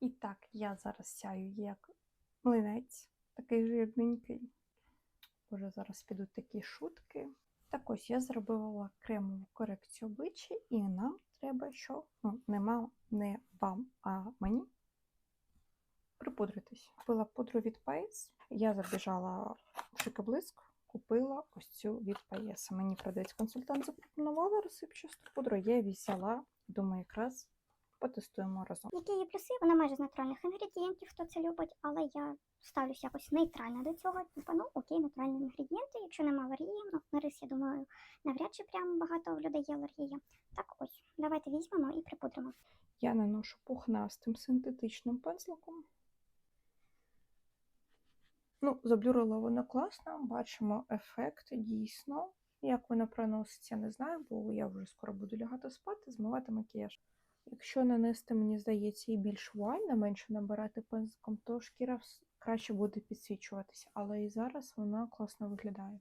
І так, я зараз сяю як млинець, такий жирненький. Боже, зараз підуть такі шутки. Так ось я зробила кремову корекцію обличчя, і нам треба, що ну, нема не вам, а мені припудритись. Купила пудру від Paes. Я забіжала в Шикоблиск, купила ось цю від Paes. Мені продавець консультант запропонувала розсипчасту пудру. Я її взяла. Думаю, якраз потестуємо разом. Які її плюси? Вона майже з натуральних інгредієнтів, хто це любить, але я ставлюся якось нейтрально до цього. Типу, ну окей, натуральні інгредієнти. Якщо нема алергії, ну на рис, я думаю, навряд чи прям багато людей є алергія. Так ось, давайте візьмемо і припудримо. Я наношу пухнастим синтетичним пензликом. Ну, заблюрила воно класно, бачимо ефект дійсно. Як воно проноситься, не знаю, бо я вже скоро буду лягати спати, змивати макіяж. Якщо нанести, мені здається, і більш вуально, менше набирати пензликом, то шкіра краще буде підсвічуватися, але і зараз вона класно виглядає.